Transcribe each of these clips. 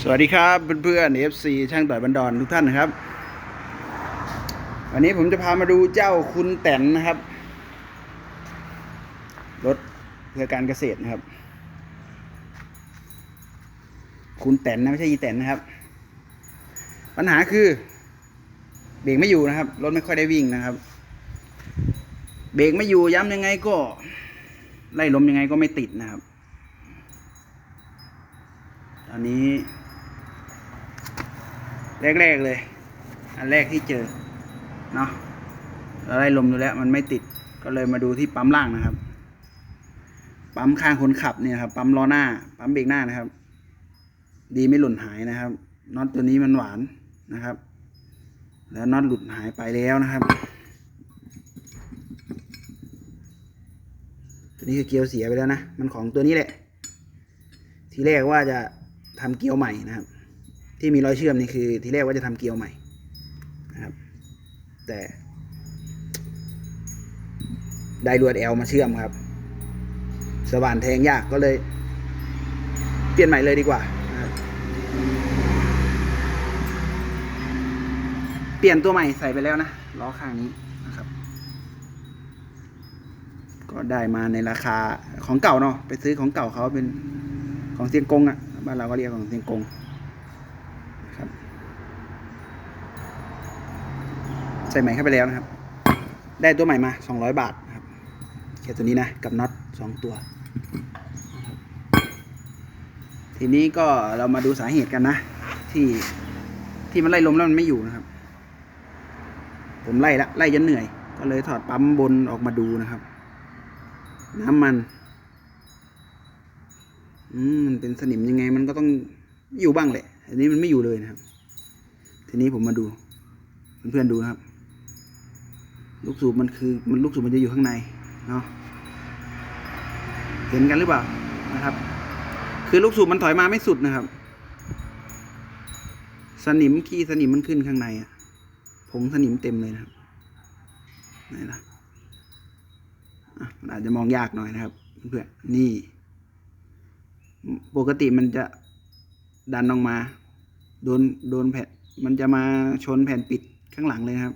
สวัสดีครับเพื่อนๆ FC ช่างต่อยบันดอนทุกท่านนะครับ วันนี้ผมจะพามาดูเจ้าคุณแตนนะครับ รถเพื่อการเกษตรนะครับ คุณแตนนะไม่ใช่ยีแตนนะครับ ปัญหาคือ เบรกไม่อยู่นะครับ รถไม่ค่อยได้วิ่งนะครับ เบรกไม่อยู่ย้ำยังไงก็ ไล่ลมยังไงก็ไม่ติดนะครับอันนี้ แรก ๆ เลย อันแรกที่เจอเนาะเราไล่ลมดูแล้วมันไม่ติดก็เลยมาดูที่ปั๊มล่างนะครับ ปั๊มข้างคนขับเนี่ยครับปั๊มล้อหน้า ปั๊มเบรกหน้านะครับ ดีไม่หล่นหายนะครับน็อตตัวนี้มันหวานนะครับ แล้วน็อตหลุดหายไปแล้วนะครับตัวนี้คือเกลียวเสียไปแล้วนะมันของตัวนี้แหละ ทีแรกว่าจะทำเกลียวใหม่นะครับ ที่มีรอยเชื่อมนี่คือทีแรกว่าจะทำเกลียวใหม่นะครับ แต่ ได้ลวดแอลมาเชื่อมครับ สว่านแทงยากก็เลย เปลี่ยนใหม่เลยดีกว่าเปลี่ยนตัวใหม่ใส่ไปแล้วนะล้อข้างนี้นะครับ ก็ได้มาในราคาของเก่าเนาะไปซื้อของเก่าเขาเป็นของเซียงกงอะ่ะบ้านเราก็เรียกของเซียงกง ครับ ใส่ใหม่เข้าไปแล้วนะครับ ได้ตัวใหม่มาสองร้อยบาทครับแค่ตัวนี้นะ กับน็อตสองตัว ทีนี้ก็เรามาดูสาเหตุกันนะ ที่ที่มันไล่ลมแล้วมันไม่อยู่นะครับ ผมไล่ละไล่จนเหนื่อย ก็เลยถอดปั๊มบนออกมาดูนะครับ น้ำมันอืมมันเป็นสนิมยังไงมันก็ต้องอยู่บ้างแหละ อันนี้มันไม่อยู่เลยนะครับ ทีนี้ผมมาดูเพื่อนๆดูนะครับ ลูกสูบมันคือมันลูกสูบมันจะอยู่ข้างในเนาะเห็นกันหรือเปล่านะครับ คือลูกสูบมันถอยมาไม่สุดนะครับ สนิมขี้สนิมมันขึ้นข้างในอะผงสนิมเต็มเลยนะครับไหนล่ะอะอาจจะมองยากหน่อยนะครับ เพื่อนนี่ ปกติมันจะ ดันออกมา โดนโดนแผ่นมันจะมาชนแผ่นปิดข้างหลังเลยครับ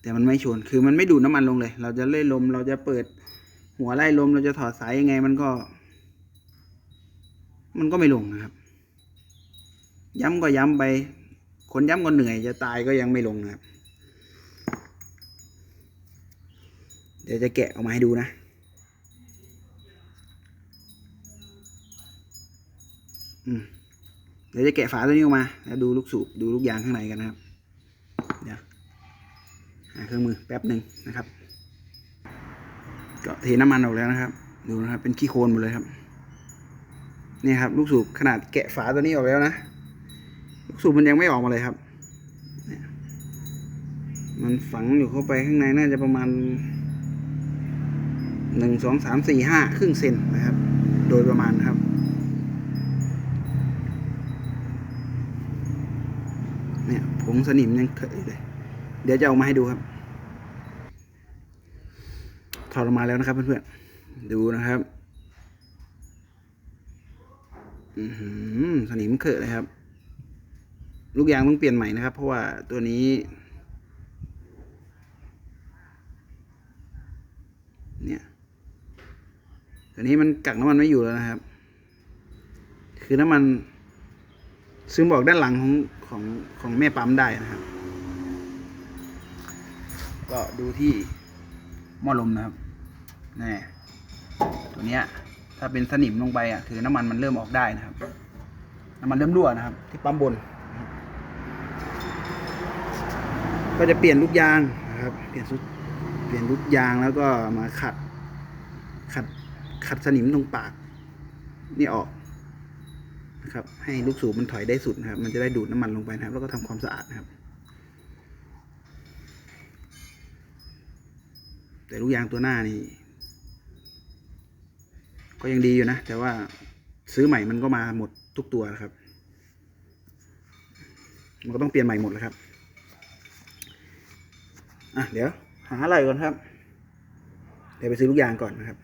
แต่มันไม่ชนคือมันไม่ดูดน้ำมันลงเลย เราจะเล่ลมเราจะเปิด หัวไล่ลมเราจะถอดสายยังไง มันก็ มันก็ไม่ลงนะครับ ย้ำก็ย้ำไป คนย้ำก็เหนื่อยจะตายก็ยังไม่ลงนะครับ เดี๋ยวจะแกะออกมาให้ดูนะอืม เดี๋ยวจะแกะฝาตัวนี้ออกมาแล้วดูลูกสูบดูลูกยางข้างในกันนะครับ เดี๋ยวหาเครื่องมือแป๊บหนึ่งนะครับก็เทน้ำมันออกแล้วนะครับ ดูนะครับ เป็นขี้โคลนหมดเลยครับนี่ครับ ลูกสูบขนาดแกะฝาตัวนี้ออกแล้วนะ ลูกสูบมันยังไม่ออกมาเลยครับเนี่ยมันฝังอยู่เข้าไปข้างในน่าจะประมาณหนึ่งสองสามสี่ห้าครึ่งเซนนะครับ โดยประมาณนะครับ เนี่ยผงสนิมยังเคยเลยเดี๋ยวจะเอามาให้ดูครับถอดออกมาแล้วนะครับเพื่อนๆดูนะครับสนิมเคอะเลยครับ ลูกยางต้องเปลี่ยนใหม่นะครับ เพราะว่าตัวนี้ เนี่ยอันนี้มันกักน้ำมันไม่อยู่แล้วนะครับ คือน้ำมันซึมออกด้านหลังของ ของของแม่ปั๊มได้นะครับ ก็ดูที่หม้อลมนะครับนี่ตัวเนี้ย ถ้าเป็นสนิมลงไปอะคือน้ำมันมันเริ่มออกได้นะครับน้ำมันเริ่มรั่วนะครับ ที่ปั๊มบน ก็จะเปลี่ยนลูกยางนะครับ เปลี่ยนสุดเปลี่ยนลูกยางแล้วก็มาขัดขัดขัดสนิมตรงปาก นี่ออก นะครับให้ลูกสูบมันถอยได้สุดนะครับ มันจะได้ดูดน้ำมันลงไปนะครับ แล้วก็ทำความสะอาดนะครับ แต่ลูกยางตัวหน้านี่ ก็ยังดีอยู่นะ แต่ว่าซื้อใหม่มันก็มาหมดทุกตัวนะครับ มันก็ต้องเปลี่ยนใหม่หมดแล้วครับอะเดี๋ยวหาอะไรก่อนครับ เดี๋ยวไปซื้อลูกยางก่อนนะครับ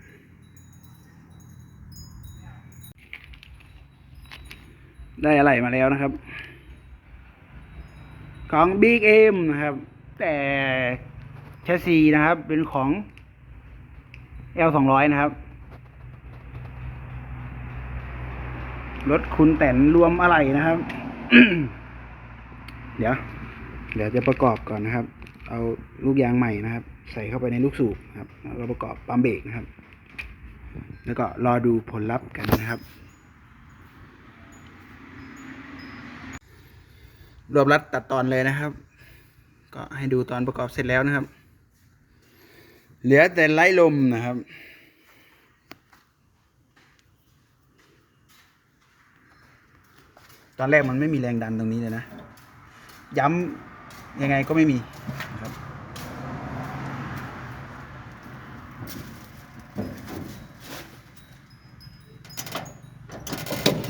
ได้อะไรมาแล้วนะครับ ของ Big M นะครับ แต่แชสซีนะครับ เป็นของ L 2 0 0นะครับ รถคุณแต่นรวมอะไรนะครับ เดี๋ยว เดี๋ยวจะประกอบก่อนนะครับ เอาลูกยางใหม่นะครับ ใส่เข้าไปในลูกสูบครับ แล้วประกอบปั๊มเบรกนะครับ แล้วก็รอดูผลลัพธ์กันนะครับ รวบรัดตัดตอนเลยนะครับ ก็ให้ดูตอนประกอบเสร็จแล้วนะครับ เหลือแต่ไล่ลมนะครับตอนแรกมันไม่มีแรงดันตรงนี้เลยนะ ย้ำยังไงก็ไม่มีนะครับ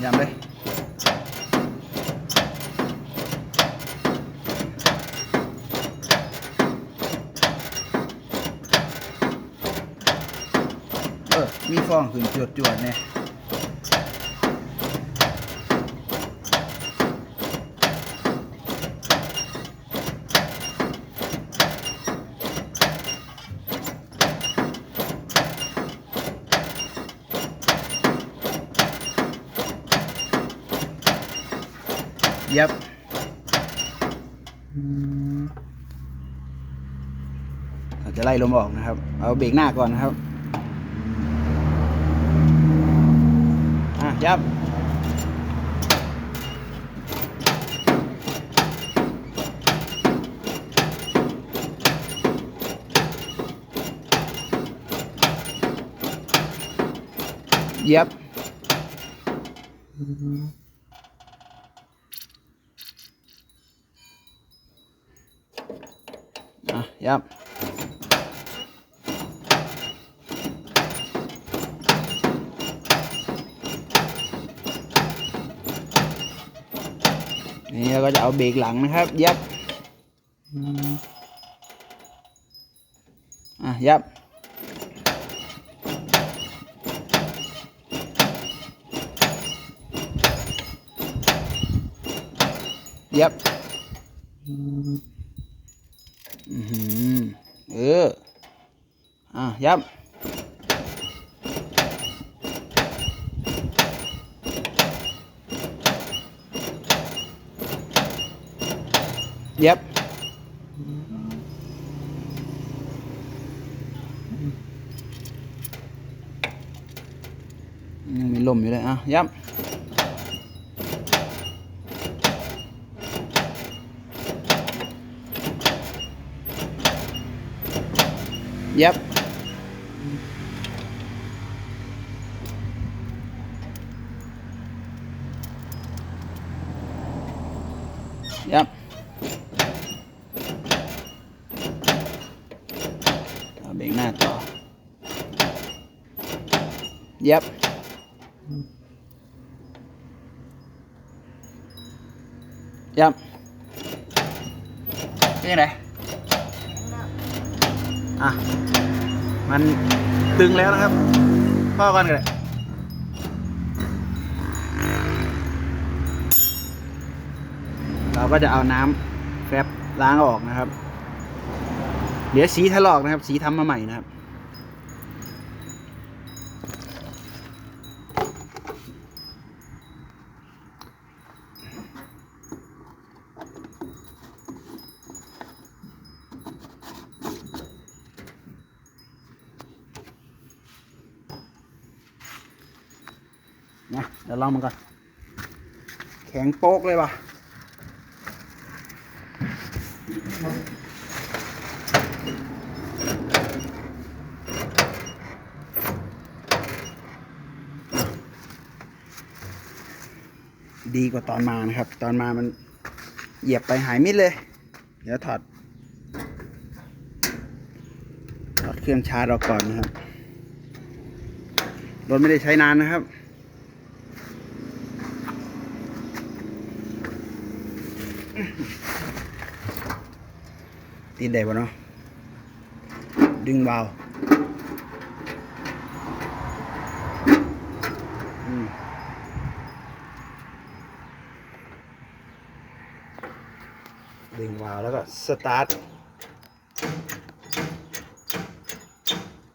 ย้ำเลย เออ มีฟองขึ้ นจวดจวดๆเนี่ยยับเราจะไล่ลมออกนะครับ เอาเบรกหน้าก่อนนะครับ อะยับ เย็บ อะ ยับ นี่เราก็จะเอาเบรกหลังนะครับ ยับอะยับยับอือหือเอออะยับ ยับยังมีลมอยู่เลยอะ ยับ ยับ ยับ เอาเบรกหน้าต่อ ยับยับเป็นยังไงอะ มันตึงแล้วนะครับพ่อกันกันเลยเราก็จะเอาน้ำแฟบล้างออกนะครับ เดี๋ยวสีถลอกนะครับ สีทำมาใหม่นะครับ ลองมันก่อน แข็งโป๊กเลยว่ะดีกว่าตอนมานะครับ ตอนมามันเหยียบไปหายมิดเลย เดี๋ยวถอด ถอดเครื่องชาร์จเราก่อนนะครับ รถไม่ได้ใช้นานนะครับ ตีนได้ปะเนาะ ดึงเบาดึงเบาแล้วก็สตาร์ท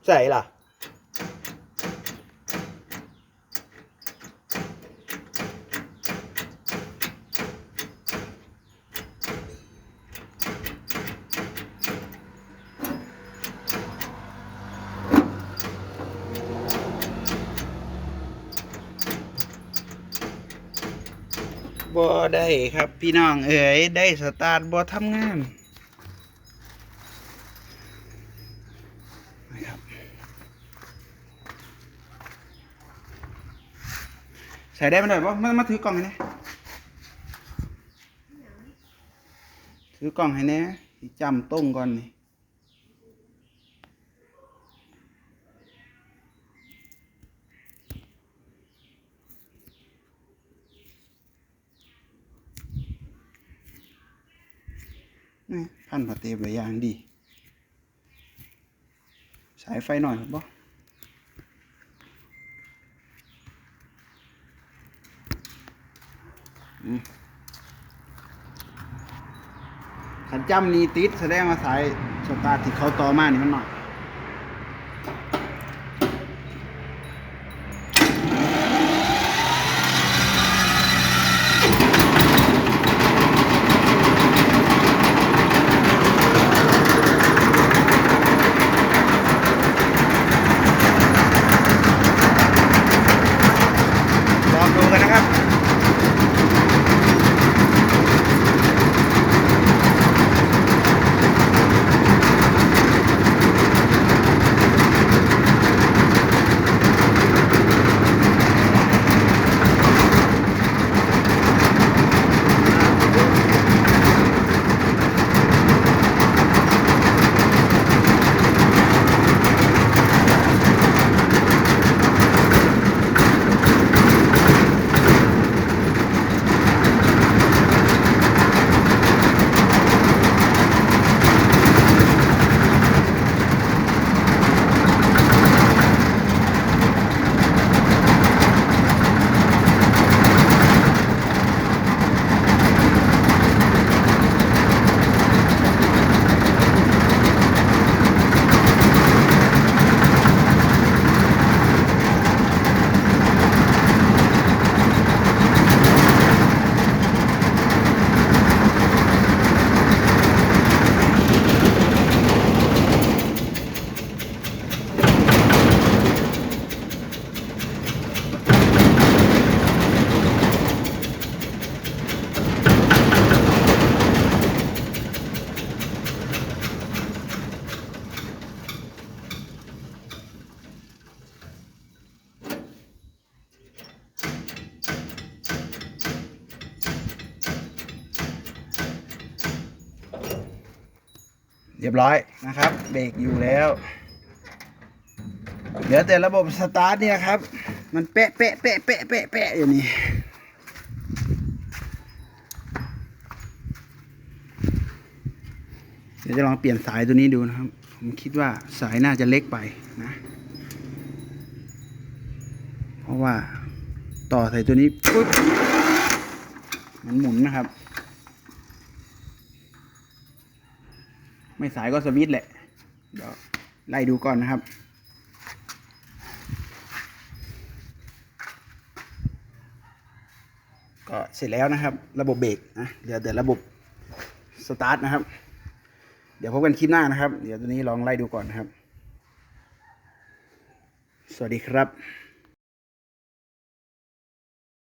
ใส่ล่ะ บ่ได้ครับพี่น้องเอ๋ยได้สตาร์ทบ่ทำงานนะครับใส่ได้ไหมหน่อยบ่มามาถือกล่องให้แน่ถือกล่องให้แน่จำต้งก่อนนี่นี่ พันพอเตบเลยอย่างดี สายไฟหน่อยบ่อืมขันจำนี้ติดแสดงว่าสายสตาร์ทที่เขาต่อมานี่มันหน่อย เรียบร้อยนะครับ เบรกอยู่แล้วเหลือแต่ระบบสตาร์ทเนี่ยครับ มันเป๊ะเป๊ะเป๊ะเป๊ะเป๊ะเป๊ะอยู่นี่เดี๋ยวจะลองเปลี่ยนสายตัวนี้ดูนะครับ ผมคิดว่าสายน่าจะเล็กไปนะ เพราะว่าต่อใส่ตัวนี้ปุ๊บมันหมุนนะครับ ไม่สายก็สวิตช์แหละ เดี๋ยวไล่ดูก่อนนะครับ ก็เสร็จแล้วนะครับ ระบบเบรกนะเดี๋ยวเดี๋ยวระบบสตาร์ทนะครับ เดี๋ยวพบกันคลิปหน้านะครับ เดี๋ยวตัวนี้ลองไล่ดูก่อนนะครับ สวัสดีครับ